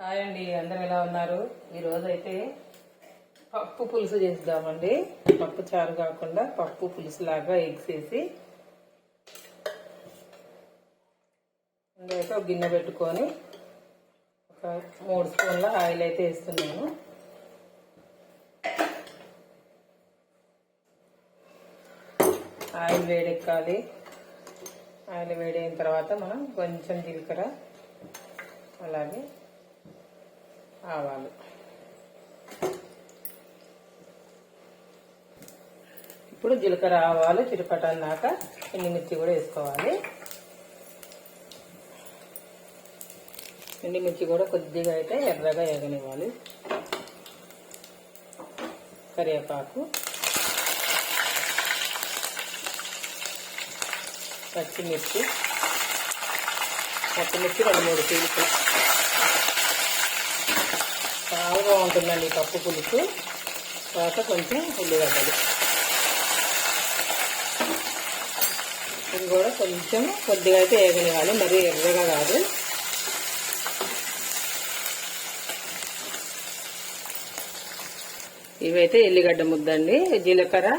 Hi అండి అందరం ఎలా ఉన్నారు? ఈరోజు అయితే పప్పు పులుసు చేద్దామండి. పప్పు చారు కాకుండా పప్పు పులుసు లాగా ఎగ్స్ వేసి అయితే ఒక గిన్నె పెట్టుకొని ఒక మూడు స్పూన్ల ఆయిల్ అయితే వేస్తున్నాను. ఆయిల్ వేడెక్కాలి. ఆయిల్ వేడైన తర్వాత మనం కొంచెం జీలకర్ర అలాగే ఆవాలు ఇప్పుడు జీలకర్ర ఆవాలు చిరుపటన్నాక ఎండిమిర్చి కూడా వేసుకోవాలి. ఎండుమిర్చి కూడా కొద్దిగా అయితే ఎర్రగా ఎగనివ్వాలి కరివేపాకు పచ్చిమిర్చి పచ్చిమిర్చి రెండు మూడు పీలికలు చాలా బాగుంటుందండి పప్పు పులుసు. తర్వాత కొంచెం ఉల్లిగడ్డలు ఇది కూడా కొంచెం కొద్దిగా అయితే వేగనివ్వాలి మరీ ఎర్రగా కాదు. ఇవైతే ఎల్లిగడ్డ ముద్దండి. జీలకర్ర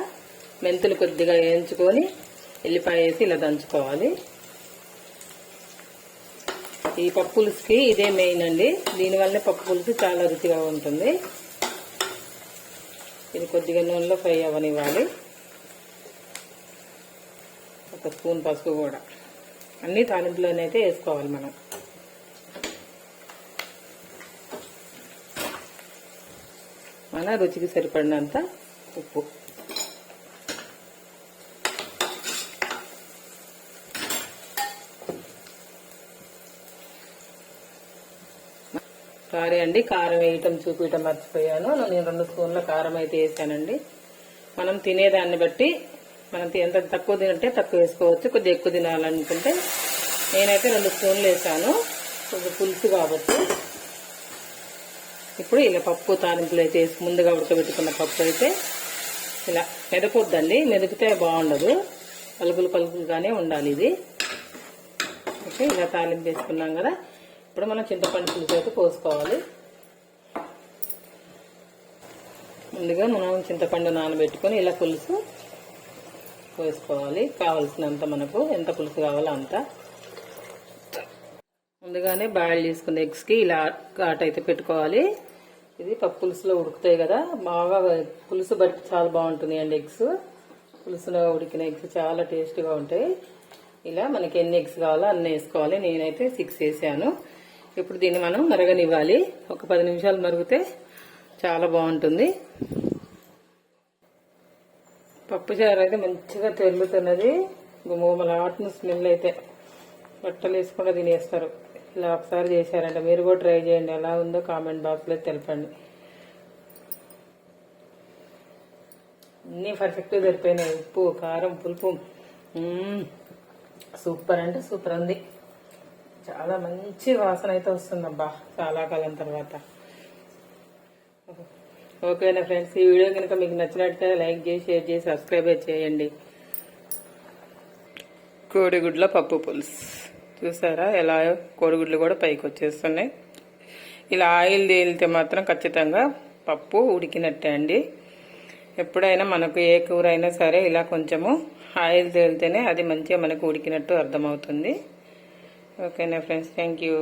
మెంతులు కొద్దిగా వేయించుకొని ఎల్లిపాయ వేసి ఇలా దంచుకోవాలి. ఈ పప్పు పులుసుకి ఇదే మెయిన్ అండి. దీనివల్లనే పప్పు పులుసు చాలా రుచిగా ఉంటుంది. ఇది కొద్దిగా నూనెలో ఫ్రై అవ్వనివ్వాలి. ఒక స్పూన్ పసుపు కూడా. అన్ని తాలింపులోనైతే వేసుకోవాలి మనం. మన రుచికి సరిపడినంత ఉప్పు. సారీ అండి కారం వేయటం చూపించటం మర్చిపోయాను. నేను రెండు స్పూన్ల కారం అయితే వేసానండి. మనం తినేదాన్ని బట్టి మనం ఎంత తక్కువ తినంటే తక్కువ వేసుకోవచ్చు. కొద్దిగా ఎక్కువ తినాలనుకుంటే నేనైతే రెండు స్పూన్లు వేసాను. కొద్దిగా పులుసు కాబట్టి. ఇప్పుడు ఇలా పప్పు తాలింపులు అయితే వేసి ముందుగా ఉడకబెట్టుకున్న పప్పు అయితే ఇలా మెదపొద్దండి. మెదిపితే బాగుండదు. పలుకులు పలుకులుగానే ఉండాలి ఇది. ఓకే ఇలా తాలింపు వేసుకున్నాం కదా. ఇప్పుడు మనం చింతపండు పులుసు అయితే పోసుకోవాలి. ముందుగా మనం చింతపండు నానబెట్టుకొని ఇలా పులుసు పోసుకోవాలి. కావలసినంత మనకు ఎంత పులుసు కావాలో అంత. ముందుగానే బాయిల్ చేసుకున్న ఎగ్స్కి ఇలా ఘాట్ అయితే పెట్టుకోవాలి. ఇది పప్పు పులుసులో ఉడుకుతాయి కదా. బాగా పులుసు బట్టి చాలా బాగుంటుంది అండి ఎగ్స్. పులుసులో ఉడికిన ఎగ్స్ చాలా టేస్ట్గా ఉంటాయి. ఇలా మనకి ఎన్ని ఎగ్స్ కావాలో అన్నీ వేసుకోవాలి. నేనైతే సిక్స్ వేసాను. ఇప్పుడు దీన్ని మనం మరగనివ్వాలి. ఒక పది నిమిషాలు మరిగితే చాలా బాగుంటుంది. పప్పుచారు అయితే మంచిగా తెల్లుతున్నది గుమ్మలాట్న స్మెల్ అయితే బట్టలు వేసుకుండా తినేస్తారు. ఇలా ఒకసారి చేశారంట. మీరు కూడా ట్రై చేయండి. ఎలా ఉందో కామెంట్ బాక్స్లో తెలపండి. అన్నీ పర్ఫెక్ట్గా సరిపోయినాయి. ఉప్పు కారం పులుపు. సూపర్ అంటే సూపర్ ఉంది. చాలా మంచి వాసన అయితే వస్తుందబ్బా చాలా కాలం తర్వాత. ఓకేనా ఫ్రెండ్స్ ఈ వీడియో కనుక మీకు నచ్చినట్లయితే లైక్ చేసి షేర్ చేసి సబ్స్క్రైబ్ చేయండి. కోడిగుడ్ల పప్పు పులుసు. చూసారా ఎలా కోడిగుడ్లు కూడా పైకి వచ్చేస్తున్నాయి. ఇలా ఆయిల్ తేలితే మాత్రం ఖచ్చితంగా పప్పు ఉడికినట్టే అండి. ఎప్పుడైనా మనకు ఏ కూర అయినా సరే ఇలా కొంచెము ఆయిల్ తేలితేనే అది మంచిగా మనకు ఉడికినట్టు అర్థమవుతుంది. ఓకేనా ఫ్రెండ్స్ థ్యాంక్ యూ